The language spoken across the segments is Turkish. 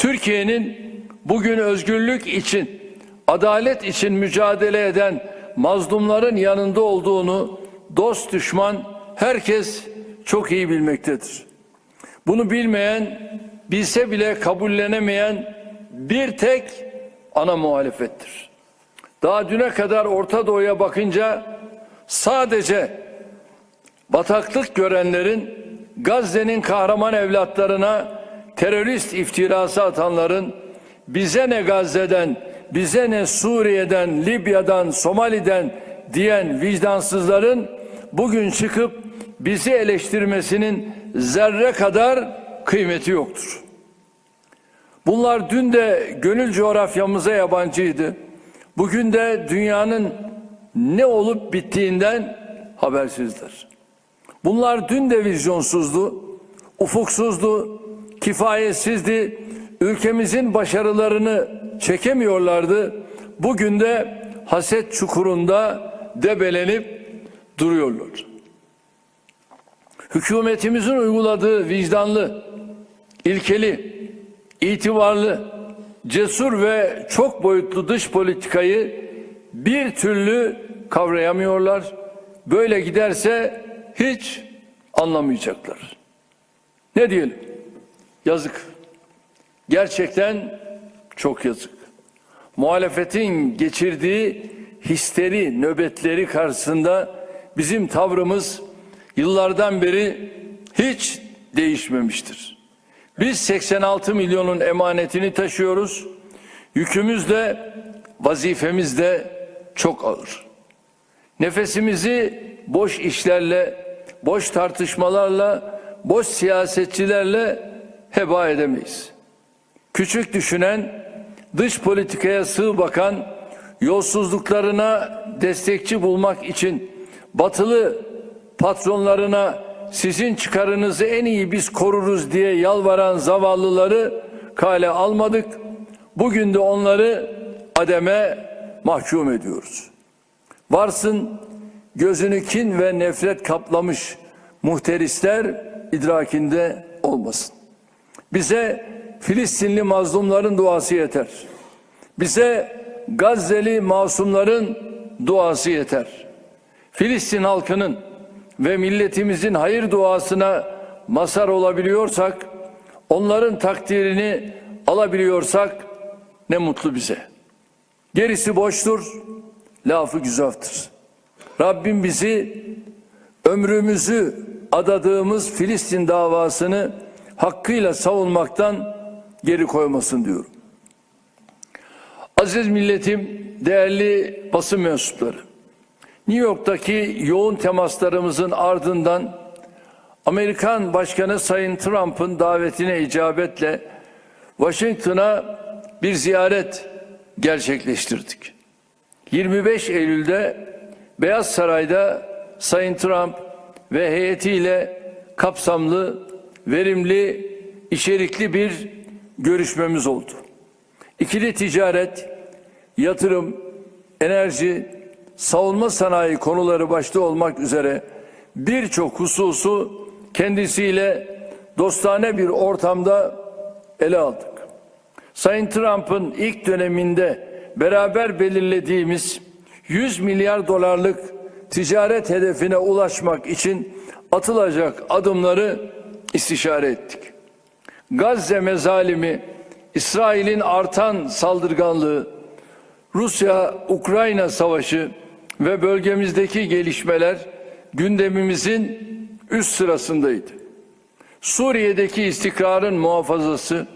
Türkiye'nin bugün özgürlük için, adalet için mücadele eden mazlumların yanında olduğunu dost düşman herkes çok iyi bilmektedir. Bunu bilmeyen, bilse bile kabullenemeyen bir tek ana muhalefettir. Daha düne kadar Orta Doğu'ya bakınca sadece bataklık görenlerin Gazze'nin kahraman evlatlarına terörist iftirası atanların bize ne Gazze'den, bize ne Suriye'den, Libya'dan, Somali'den diyen vicdansızların bugün çıkıp bizi eleştirmesinin zerre kadar kıymeti yoktur. Bunlar dün de gönül coğrafyamıza yabancıydı. Bugün de dünyanın ne olup bittiğinden habersizdir. Bunlar dün de vizyonsuzdu, ufuksuzdu, kifayetsizdi. Ülkemizin başarılarını çekemiyorlardı. Bugün de haset çukurunda debelenip duruyorlar. Hükümetimizin uyguladığı vicdanlı, ilkeli, itibarlı, cesur ve çok boyutlu dış politikayı bir türlü kavrayamıyorlar. Böyle giderse hiç anlamayacaklar. Ne diyelim? Yazık. Gerçekten çok yazık. Muhalefetin geçirdiği histeri nöbetleri karşısında bizim tavrımız yıllardan beri hiç değişmemiştir. Biz 86 milyonun emanetini taşıyoruz. Yükümüz de vazifemiz de çok ağır. Nefesimizi boş işlerle, boş tartışmalarla, boş siyasetçilerle heba edemeyiz. Küçük düşünen, dış politikaya sığ bakan, yolsuzluklarına destekçi bulmak için batılı patronlarına sizin çıkarınızı en iyi biz koruruz diye yalvaran zavallıları kale almadık. Bugün de onları ademe mahkum ediyoruz. Varsın gözünü kin ve nefret kaplamış muhterisler idrakinde olmasın. Bize Filistinli mazlumların duası yeter. Bize Gazze'li masumların duası yeter. Filistin halkının ve milletimizin hayır duasına mazhar olabiliyorsak, onların takdirini alabiliyorsak ne mutlu bize. Gerisi boştur, lafı güzaftır. Rabbim bizi ömrümüzü adadığımız Filistin davasını hakkıyla savunmaktan geri koymasın diyorum. Aziz milletim, değerli basın mensupları. New York'taki yoğun temaslarımızın ardından Amerikan Başkanı Sayın Trump'ın davetine icabetle Washington'a bir ziyaret gerçekleştirdik. 25 Eylül'de Beyaz Saray'da Sayın Trump ve heyetiyle kapsamlı, verimli, içerikli bir görüşmemiz oldu. İkili ticaret, yatırım, enerji, savunma sanayi konuları başta olmak üzere birçok hususu kendisiyle dostane bir ortamda ele aldık. Sayın Trump'ın ilk döneminde beraber belirlediğimiz 100 milyar dolarlık ticaret hedefine ulaşmak için atılacak adımları istişare ettik. Gazze mezalimi, İsrail'in artan saldırganlığı, Rusya-Ukrayna savaşı ve bölgemizdeki gelişmeler gündemimizin üst sırasındaydı. Suriye'deki istikrarın muhafazası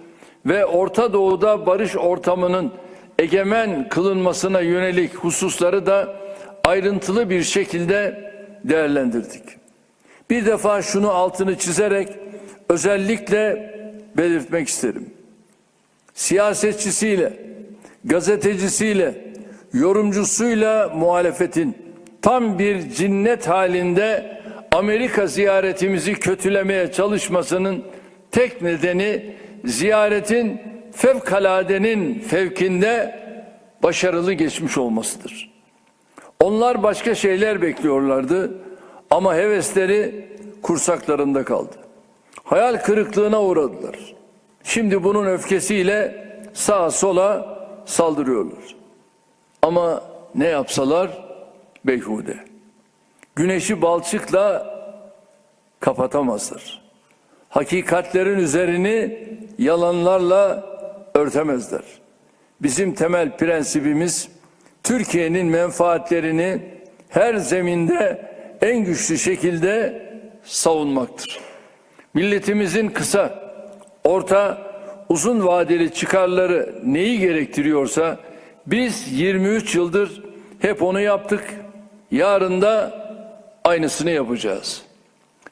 ve Orta Doğu'da barış ortamının egemen kılınmasına yönelik hususları da ayrıntılı bir şekilde değerlendirdik. Bir defa şunu altını çizerek özellikle belirtmek isterim. Siyasetçisiyle, gazetecisiyle, yorumcusuyla muhalefetin tam bir cinnet halinde Amerika ziyaretimizi kötülemeye çalışmasının tek nedeni ziyaretin fevkaladenin fevkinde başarılı geçmiş olmasıdır. Onlar başka şeyler bekliyorlardı ama hevesleri kursaklarında kaldı. Hayal kırıklığına uğradılar. Şimdi bunun öfkesiyle sağa sola saldırıyorlar. Ama ne yapsalar beyhude. Güneşi balçıkla kapatamazlar. Hakikatlerin üzerini yalanlarla örtemezler. Bizim temel prensibimiz Türkiye'nin menfaatlerini her zeminde en güçlü şekilde savunmaktır. Milletimizin kısa, orta, uzun vadeli çıkarları neyi gerektiriyorsa biz 23 yıldır hep onu yaptık. Yarın da aynısını yapacağız.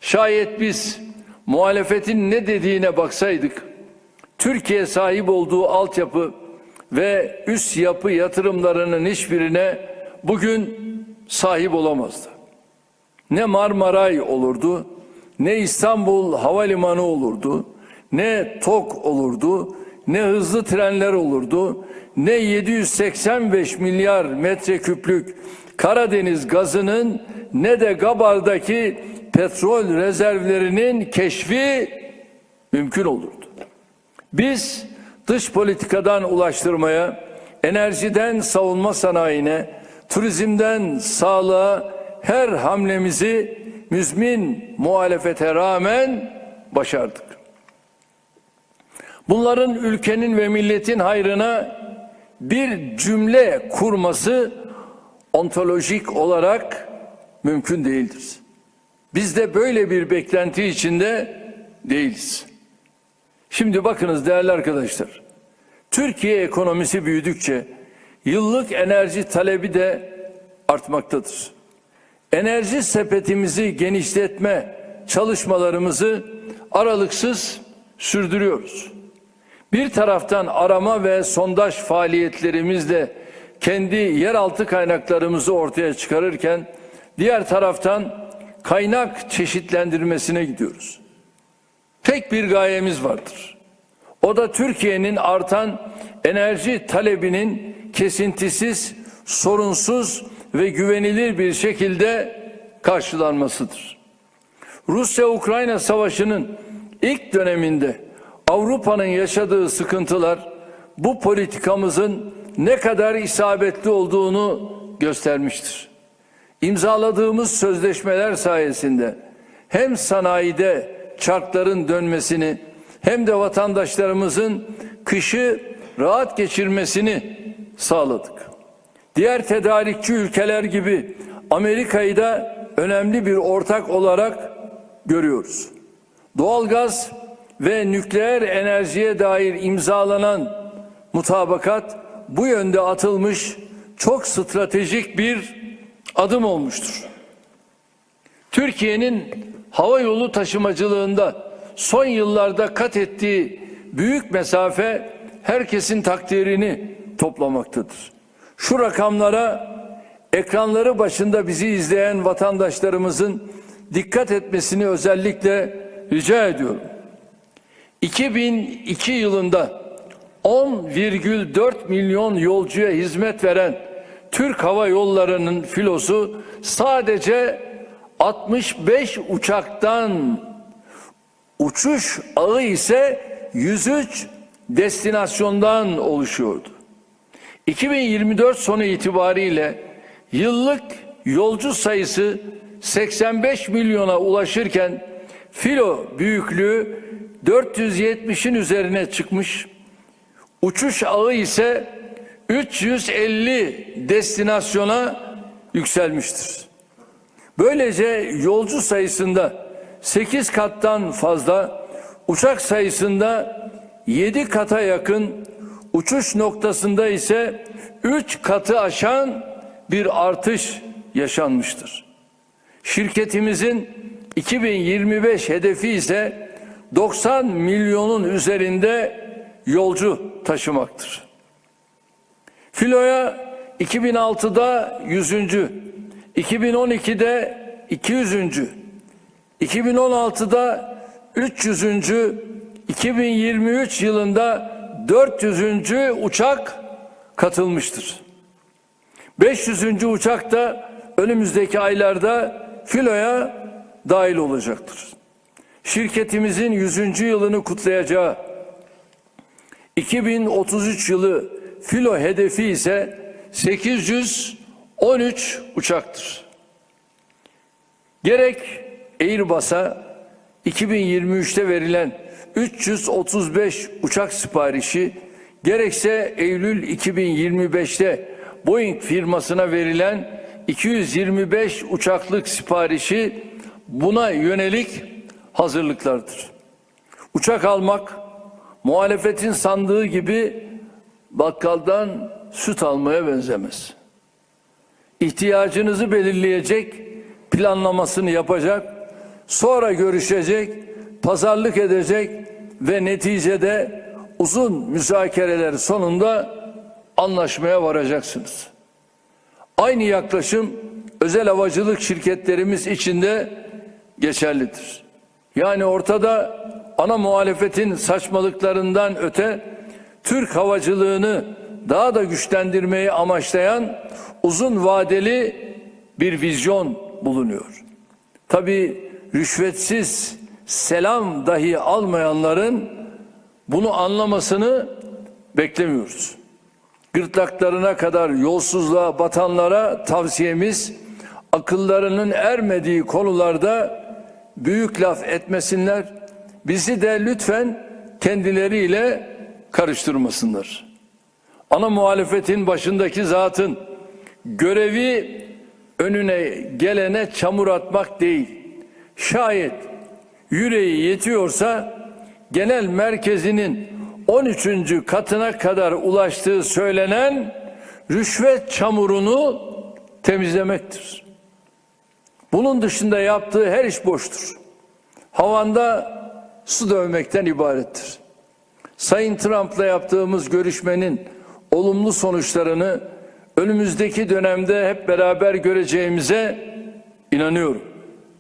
Şayet biz muhalefetin ne dediğine baksaydık, Türkiye sahip olduğu altyapı ve üst yapı yatırımlarının hiçbirine bugün sahip olamazdı. Ne Marmaray olurdu, ne İstanbul Havalimanı olurdu, ne TOK olurdu, ne hızlı trenler olurdu, ne 785 milyar metreküplük Karadeniz gazının ne de Gabar'daki petrol rezervlerinin keşfi mümkün olurdu. Biz dış politikadan ulaştırmaya, enerjiden savunma sanayine, turizmden sağlığa her hamlemizi müzmin muhalefete rağmen başardık. Bunların ülkenin ve milletin hayrına bir cümle kurması ontolojik olarak mümkün değildir. Biz de böyle bir beklenti içinde değiliz. Şimdi bakınız değerli arkadaşlar. Türkiye ekonomisi büyüdükçe yıllık enerji talebi de artmaktadır. Enerji sepetimizi genişletme çalışmalarımızı aralıksız sürdürüyoruz. Bir taraftan arama ve sondaj faaliyetlerimizle kendi yeraltı kaynaklarımızı ortaya çıkarırken diğer taraftan kaynak çeşitlendirmesine gidiyoruz. Tek bir gayemiz vardır. O da Türkiye'nin artan enerji talebinin kesintisiz, sorunsuz ve güvenilir bir şekilde karşılanmasıdır. Rusya-Ukrayna savaşının ilk döneminde Avrupa'nın yaşadığı sıkıntılar bu politikamızın ne kadar isabetli olduğunu göstermiştir. İmzaladığımız sözleşmeler sayesinde hem sanayide çarkların dönmesini hem de vatandaşlarımızın kışı rahat geçirmesini sağladık. Diğer tedarikçi ülkeler gibi Amerika'yı da önemli bir ortak olarak görüyoruz. Doğalgaz ve nükleer enerjiye dair imzalanan mutabakat bu yönde atılmış çok stratejik bir adım olmuştur. Türkiye'nin hava yolu taşımacılığında son yıllarda kat ettiği büyük mesafe herkesin takdirini toplamaktadır. Şu rakamlara ekranları başında bizi izleyen vatandaşlarımızın dikkat etmesini özellikle rica ediyorum. 2002 yılında 10,4 milyon yolcuya hizmet veren Türk Hava Yolları'nın filosu sadece 65 uçaktan uçuş ağı ise 103 destinasyondan oluşuyordu. 2024 sonu itibariyle yıllık yolcu sayısı 85 milyona ulaşırken filo büyüklüğü 470'in üzerine çıkmış. Uçuş ağı ise 350 destinasyona yükselmiştir. Böylece yolcu sayısında 8 kattan fazla, uçak sayısında 7 kata yakın, uçuş noktasında ise 3 katı aşan bir artış yaşanmıştır. Şirketimizin 2025 hedefi ise 90 milyonun üzerinde yolcu taşımaktır. Filoya 2006'da 100. 2012'de 200. 2016'da 300. 2023 yılında 400. uçak katılmıştır. 500. uçak da önümüzdeki aylarda filoya dahil olacaktır. Şirketimizin 100. yılını kutlayacağı 2033 yılı filo hedefi ise 813 uçaktır. Gerek Airbus'a 2023'te verilen 335 uçak siparişi gerekse Eylül 2025'te Boeing firmasına verilen 225 uçaklık siparişi buna yönelik hazırlıklardır. Uçak almak muhalefetin sandığı gibi bakkaldan süt almaya benzemez. İhtiyacınızı belirleyecek, planlamasını yapacak, sonra görüşecek, pazarlık edecek ve neticede uzun müzakereler sonunda anlaşmaya varacaksınız. Aynı yaklaşım özel havacılık şirketlerimiz içinde geçerlidir. Yani ortada ana muhalefetin saçmalıklarından öte Türk havacılığını daha da güçlendirmeyi amaçlayan uzun vadeli bir vizyon bulunuyor. Tabi rüşvetsiz selam dahi almayanların bunu anlamasını beklemiyoruz. Gırtlaklarına kadar yolsuzluğa batanlara tavsiyemiz akıllarının ermediği konularda büyük laf etmesinler. Bizi de lütfen kendileriyle karıştırmasınlar. Ana muhalefetin başındaki zatın görevi önüne gelene çamur atmak değil. Şayet yüreği yetiyorsa genel merkezinin 13. katına kadar ulaştığı söylenen rüşvet çamurunu temizlemektir. Bunun dışında yaptığı her iş boştur. Havanda su dövmekten ibarettir. Sayın Trump'la yaptığımız görüşmenin olumlu sonuçlarını önümüzdeki dönemde hep beraber göreceğimize inanıyorum.